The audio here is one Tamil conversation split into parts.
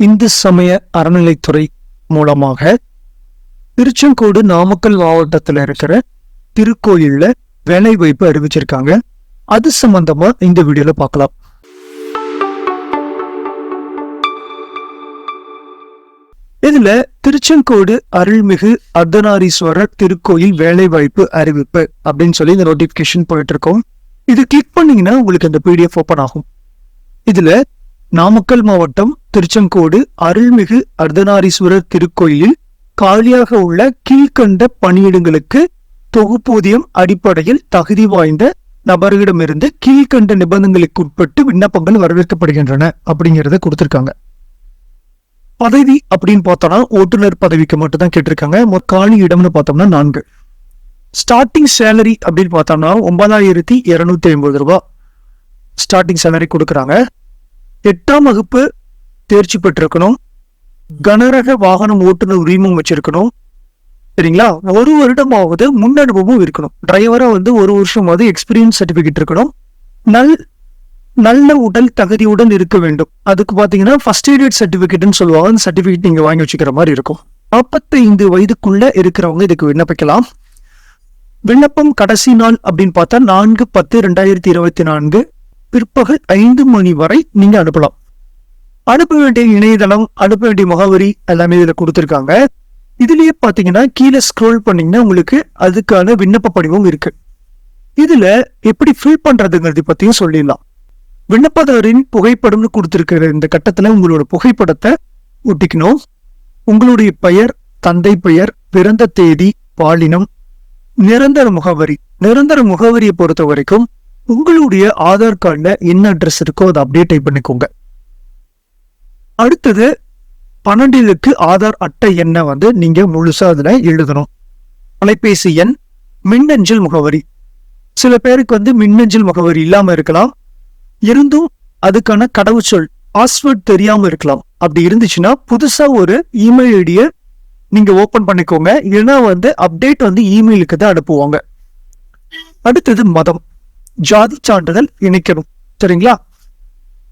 இந்து சமய அறநிலைத்துறை மூலமாக திருச்செங்கோடு நாமக்கல் மாவட்டத்துல இருக்கிற திருக்கோயில்ல வேலை வாய்ப்பு அறிவிச்சிருக்காங்க. அது சம்பந்தமா இந்த வீடியோல பார்க்கலாம் இதுல திருச்செங்கோடு அருள்மிகு அர்த்தநாரீஸ்வரர் திருக்கோயில் வேலை வாய்ப்பு அறிவிப்பு அப்படின்னு சொல்லி இந்த நோட்டிபிகேஷன் போயிட்டு இருக்கோம் இது கிளிக் பண்ணீங்கன்னா உங்களுக்கு இந்த பிடிஎஃப் ஓப்பன் ஆகும். இதுல நாமக்கல் மாவட்டம் திருச்செங்கோடு அருள்மிகு அர்த்தநாரீஸ்வரர் திருக்கோயிலில் காலியாக உள்ள கீழ்கண்ட பணியிடங்களுக்கு தொகுப்பூதியம் அடிப்படையில் தகுதி வாய்ந்த நபர்களிடமிருந்து கீழ்கண்ட நிபந்தனைகளுக்கு உட்பட்டு விண்ணப்பங்கள் வரவேற்கப்படுகின்றன அப்படிங்கிறத கொடுத்திருக்காங்க. பதவி அப்படின்னு பார்த்தோம்னா ஓட்டுநர் பதவிக்கு மட்டும் தான் கேட்டிருக்காங்க. காலி இடம்னு பார்த்தோம்னா நான்கு. ஸ்டார்டிங் சேலரி அப்படின்னு பார்த்தோம்னா ஒன்பதாயிரத்தி இருநூத்தி ஐம்பது ரூபா. ஸ்டார்டிங் சேலரி கொடுக்குறாங்க. எட்டாம் வகுப்பு தேர்ச்சி பெற்றிருக்கணும். கனரக வாகனம் ஓட்டுநர் உரிமம் வச்சிருக்கணும். சரிங்களா? ஒரு வருடமாவது முன் அனுபவம் இருக்கணும். டிரைவரா வந்து ஒரு வருஷமாவது எக்ஸ்பீரியன்ஸ் சர்டிபிகேட் இருக்கணும். நல் நல்ல உடல் தகுதியுடன் இருக்க வேண்டும். அதுக்கு பாத்தீங்கன்னா ஃபர்ஸ்ட் எய்ட் சர்டிபிகேட்னு சொல்லுவாங்க. அந்த சர்டிபிகேட் நீங்க வாங்கி வச்சுக்கிற மாதிரி இருக்கும். நாற்பத்தைந்து வயதுக்குள்ள இருக்கிறவங்க இதுக்கு விண்ணப்பிக்கலாம். விண்ணப்பம் கடைசி நாள் அப்படின்னு பார்த்தா நான்கு பத்து ரெண்டாயிரத்தி இருபத்தி நான்கு பிற்பகல் ஐந்து மணி வரை நீங்க அனுப்பலாம். அனுப்ப வேண்டிய இணையதளம் அனுப்ப வேண்டிய முகவரி எல்லாமே இதில் கொடுத்துருக்காங்க. இதுலயே பார்த்தீங்கன்னா கீழே ஸ்க்ரோல் பண்ணீங்கன்னா உங்களுக்கு அதுக்கான விண்ணப்ப படிவம் இருக்கு. இதுல எப்படி ஃபில் பண்றதுங்கிறது பத்தியும் சொல்லிடலாம். விண்ணப்பதாரின் புகைப்படம்னு கொடுத்துருக்கிற இந்த கட்டத்துல உங்களோட புகைப்படத்தை ஒட்டிக்கணும். உங்களுடைய பெயர் தந்தை பெயர் பிறந்த தேதி பாலினம் நிரந்தர முகவரி. நிரந்தர முகவரியை பொறுத்த வரைக்கும் உங்களுடைய ஆதார் கார்டில் என்ன அட்ரஸ் இருக்கோ அதை அப்படியே டைப் பண்ணிக்கோங்க. அடுத்தது பன்னெண்டிலுக்கு ஆதார் அட்டை எண்ணை வந்து நீங்க முழுசா அதுல எழுதணும். தொலைபேசி எண் மின்னஞ்சல் முகவரி. சில பேருக்கு வந்து மின்னஞ்சல் முகவரி இல்லாம இருக்கலாம். இருந்தும் அதுக்கான கடவுச்சொல் பாஸ்வேர்ட் தெரியாம இருக்கலாம். அப்படி இருந்துச்சுன்னா புதுசா ஒரு இமெயில் ஐடியை நீங்க ஓபன் பண்ணிக்கோங்க. இல்லைன்னா வந்து அப்டேட் வந்து இமெயிலுக்கு தான் அனுப்புவாங்க. அடுத்தது மதம். ஜாதி சான்றிதழ் இணைக்கணும். சரிங்களா?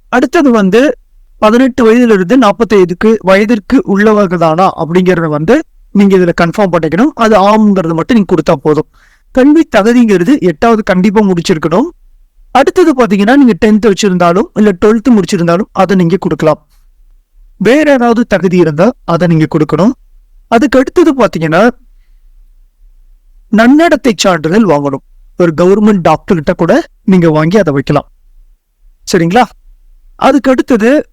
அடுத்தது வந்து பதினெட்டு வயதிலிருந்து இருந்து வயதிற்கு உள்ளவர்கள் தானா அப்படிங்கிறத வந்து நீங்க இதுல கன்ஃபார்ம் பண்ணிக்கணும். அது ஆம்ங்கிறது மட்டும் நீங்க கொடுத்தா போதும். கல்வி தகுதிங்கிறது எட்டாவது கண்டிப்பா முடிச்சிருக்கணும். அடுத்தது பாத்தீங்கன்னா நீங்க டென்த் வச்சிருந்தாலும் இல்ல டுவெல்த் முடிச்சிருந்தாலும் அதை நீங்க கொடுக்கலாம். வேற ஏதாவது தகுதி இருந்தா அதை நீங்க கொடுக்கணும். அதுக்கு அடுத்தது பாத்தீங்கன்னா நன்னடத்தை சான்றிதழ் வாங்கணும். ஒரு கவர்மெண்ட் டாக்டர்கிட்ட கூட நீங்க வாங்கி அதை வைக்கலாம். சரிங்களா? அதுக்கு அடுத்தது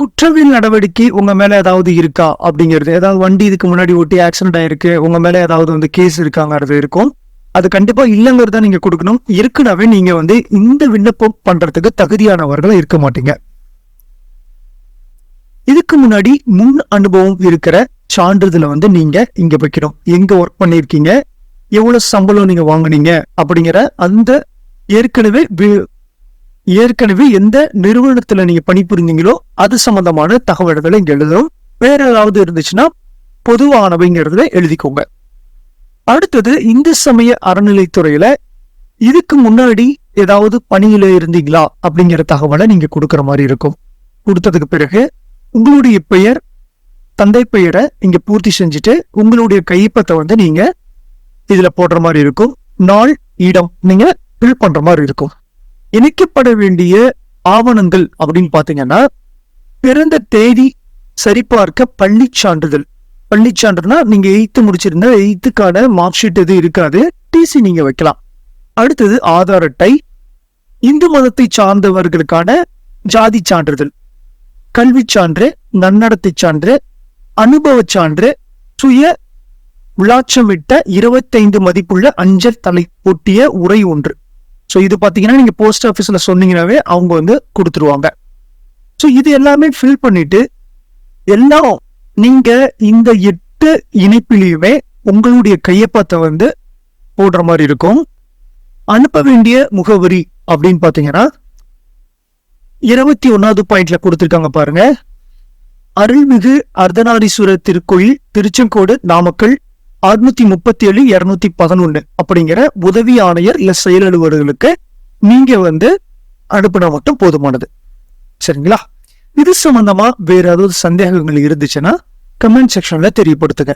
குற்றவியல் நடவடிக்கை உங்க மேல ஏதாவது இருக்கா அப்படிங்கிறது? ஏதாவது வண்டி இதுக்கு முன்னாடி ஓட்டி ஆக்சிடென்ட் ஆயிருக்கு உங்க மேலே ஏதாவது வந்து கேஸ் இருக்காங்கிறது இருக்கும். அது கண்டிப்பா இல்லைங்கிறத நீங்க கொடுக்கணும். இருக்குனாவே நீங்க வந்து இந்த விண்ணப்பம் பண்றதுக்கு தகுதியானவர்களா இருக்க மாட்டீங்க. இதுக்கு முன்னாடி முன் அனுபவம் இருக்கிற சான்றிதழை வந்து நீங்க இங்கே வைக்கணும். எங்க ஒர்க் பண்ணியிருக்கீங்க? எவ்வளோ சம்பளம் நீங்க வாங்குனீங்க? அப்படிங்கிற அந்த ஏற்கனவே ஏற்கனவே எந்த நிறுவனத்துல நீங்க பணிபுரிந்தீங்களோ அது சம்பந்தமான தகவல்களை இங்க எழுதணும். வேற ஏதாவது இருந்துச்சுன்னா பொதுவானவைங்கிறதுல எழுதிக்கோங்க. அடுத்தது இந்து சமய அறநிலைத்துறையில இதுக்கு முன்னாடி ஏதாவது பணியில இருந்தீங்களா? அப்படிங்கிற தகவலை நீங்க கொடுக்குற மாதிரி இருக்கும். கொடுத்ததுக்கு பிறகு உங்களுடைய பெயர் தந்தை பெயரை இங்க பூர்த்தி செஞ்சுட்டு உங்களுடைய கைப்பத்தை வந்து நீங்க இதுல போடுற மாதிரி இருக்கும். நாள் இடம் நீங்க ஃபில் பண்ற மாதிரி இருக்கும். இணைக்கப்பட வேண்டிய ஆவணங்கள் அப்படின்னு பார்த்தீங்கன்னா பிறந்த தேதி சரிபார்க்க பள்ளிச் சான்றிதழ். பள்ளிச் சான்றுனா நீங்க எயித்து முடிச்சிருந்தா எயித்துக்கான மார்க் ஷீட் எதுவும் இருக்காது. டிசி நீங்க வைக்கலாம். அடுத்தது ஆதார் அட்டை. இந்து மதத்தை சார்ந்தவர்களுக்கான ஜாதி சான்றிதழ். கல்விச் சான்று நன்னடத்தை சான்று அனுபவச் சான்று சுய விளாச்சமிட்ட இருபத்தைந்து மதிப்புள்ள அஞ்சல் தலை ஒட்டிய உரை ஒன்று. ஸோ இது பார்த்தீங்கன்னா நீங்கள் போஸ்ட் ஆஃபீஸில் சொன்னீங்கன்னாவே அவங்க வந்து கொடுத்துருவாங்க. ஸோ இது எல்லாமே ஃபில் பண்ணிட்டு எல்லாம் நீங்கள் இந்த எட்டு இணைப்பிலையுமே உங்களுடைய கையப்பத்தை வந்து போடுற மாதிரி இருக்கும். அனுப்ப வேண்டிய முகவரி அப்படின்னு பார்த்தீங்கன்னா இருபத்தி ஒன்றாவது பாயிண்ட்ல கொடுத்துருக்காங்க பாருங்க. அருள்மிகு அர்த்தநாரீஸ்வரர் திருக்கோயில் திருச்செங்கோடு நாமக்கல் அறுநூத்தி முப்பத்தி ஏழு இரநூத்தி பதினொன்னு அப்படிங்கிற உதவி ஆணையர் இல்ல செயல் அலுவலர்களுக்கு நீங்க வந்து அனுப்பினா மட்டும் போதுமானது. சரிங்களா? இது சம்பந்தமா வேற ஏதாவது சந்தேகங்கள் இருந்துச்சுன்னா கமெண்ட் செக்ஷன்ல தெரியப்படுத்துங்க.